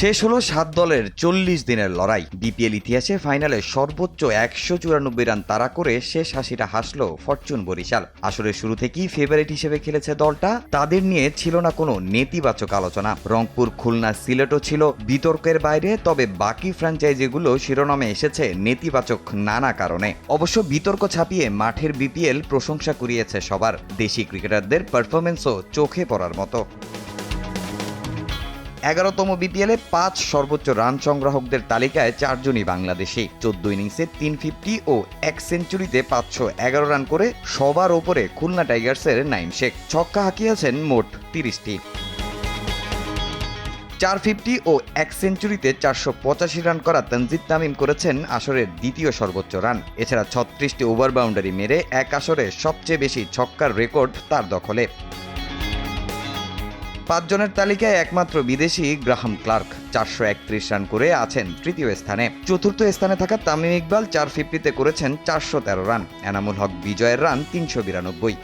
শেষ হলো সাত দলের চল্লিশ দিনের লড়াই। বিপিএল ইতিহাসে ফাইনালে সর্বোচ্চ একশো চুরানব্বই রান তাড়া করে শেষ হাসিটা হাসল ফরচুন বরিশাল। আসরের শুরু থেকেই ফেভারিট হিসেবে খেলেছে দলটা। তাদের নিয়ে ছিল না কোনো নেতিবাচক আলোচনা। রংপুর, খুলনা, সিলেটও ছিল বিতর্কের বাইরে, তবে বাকি ফ্র্যাঞ্চাইজিগুলো শিরোনামে এসেছে নেতিবাচক নানা কারণে। অবশ্য বিতর্ক ছাপিয়ে মাঠের বিপিএল প্রশংসা কুড়িয়েছে সবার। দেশি ক্রিকেটারদের পারফরমেন্সও চোখে পড়ার মতো। এগারোতম বিপিএলে পাঁচ সর্বোচ্চ রান সংগ্রাহকদের তালিকায় চারজনই বাংলাদেশি। চোদ্দ ইনিংসে তিন ফিফটি ও এক সেঞ্চুরিতে পাঁচশো এগারো রান করে সবার ওপরে খুলনা টাইগার্সের নাইম শেখ। ছক্কা হাঁকিয়েছেন মোট তিরিশটি। চার ফিফটি ও এক সেঞ্চুরিতে চারশো পঁচাশি রান করা তনজিদ তামিম করেছেন আসরের দ্বিতীয় সর্বোচ্চ রান এছাড়া ছত্রিশটি ওভার বাউন্ডারি মেরে এক আসরে সবচেয়ে বেশি ছক্কার রেকর্ড তার দখলে। পাঁচজনের তালিকায় একমাত্র বিদেশি গ্রাহাম ক্লার্ক। চারশো একত্রিশ রান করে আছেন তৃতীয় স্থানে। চতুর্থ স্থানে থাকা তামিম ইকবাল চার ফিফটিতে করেছেন চারশো তেরো রান। এনামুল হক বিজয়ের রান তিনশো বিরানব্বই।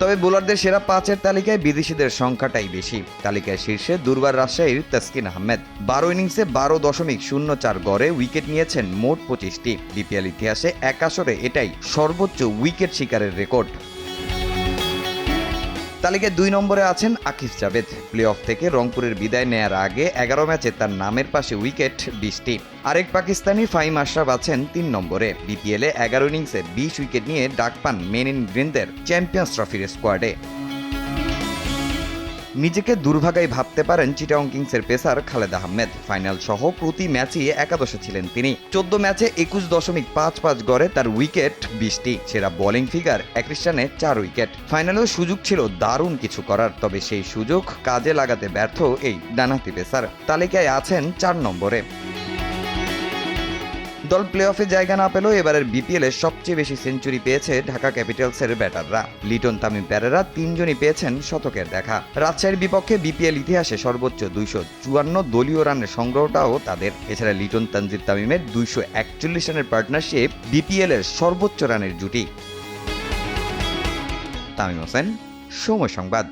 তবে বোলারদের সেরা পাঁচের তালিকায় বিদেশিদের সংখ্যাটাই বেশি। তালিকায় শীর্ষে দুর্বার রাজশাহীর তাসকিন আহমেদ। বারো ইনিংসে বারো দশমিক শূন্য চার গড়ে উইকেট নিয়েছেন মোট পঁচিশটি। বিপিএল ইতিহাসে এক আসরে এটাই সর্বোচ্চ উইকেট শিকারের রেকর্ড। তালিকায় দুই নম্বরে আছেন আকিফ জাভেদ। প্লে অফ থেকে রংপুরের বিদায় নেয়ার আগে এগারো ম্যাচে তার নামের পাশে উইকেট বিশটি। আরেক পাকিস্তানি ফাইম আশরাফ আছেন তিন নম্বরে। বিপিএলে এগারো ইনিংসে বিশ উইকেট নিয়ে ডাক পান মেন ইন গ্রিনদের চ্যাম্পিয়ন্স ট্রফির স্কোয়াডে নিজেকে দুর্ভাগাই ভাবতে পারেন চিটাং কিংসের পেসার খালেদ আহমেদ। ফাইনাল সহ প্রতি ম্যাচই একাদশে ছিলেন তিনি। চোদ্দ ম্যাচে একুশ দশমিক পাঁচ পাঁচ গড়ে তার উইকেট বিশটি। সেরা বোলিং ফিগার একৃষ্টানে চার উইকেট। ফাইনালেও সুযোগ ছিল দারুণ কিছু করার, তবে সেই সুযোগ কাজে লাগাতে ব্যর্থ এই ডানাতি পেসার। তালিকায় আছেন চার নম্বরে। দল প্লে অফে জায়গা না পেলেও এবারের বিপিএল সবচেয়ে বেশি সেঞ্চুরি পেয়েছে ঢাকা ক্যাপিটালসের ব্যাটাররা। লিটন তামিম প্যারেরা তিনজনই পেয়েছেন শতকের দেখা। রাজশাহীর বিপক্ষে বিপিএল ইতিহাসে সর্বোচ্চ দুইশো চুয়ান্ন দলীয় রানের সংগ্রহটাও তাদের। এছাড়া লিটন তানজিদ তামিমের দুইশো একচল্লিশ রানের পার্টনারশিপ বিপিএল এর সর্বোচ্চ রানের জুটি। তামিম হোসেন, সময় সংবাদ।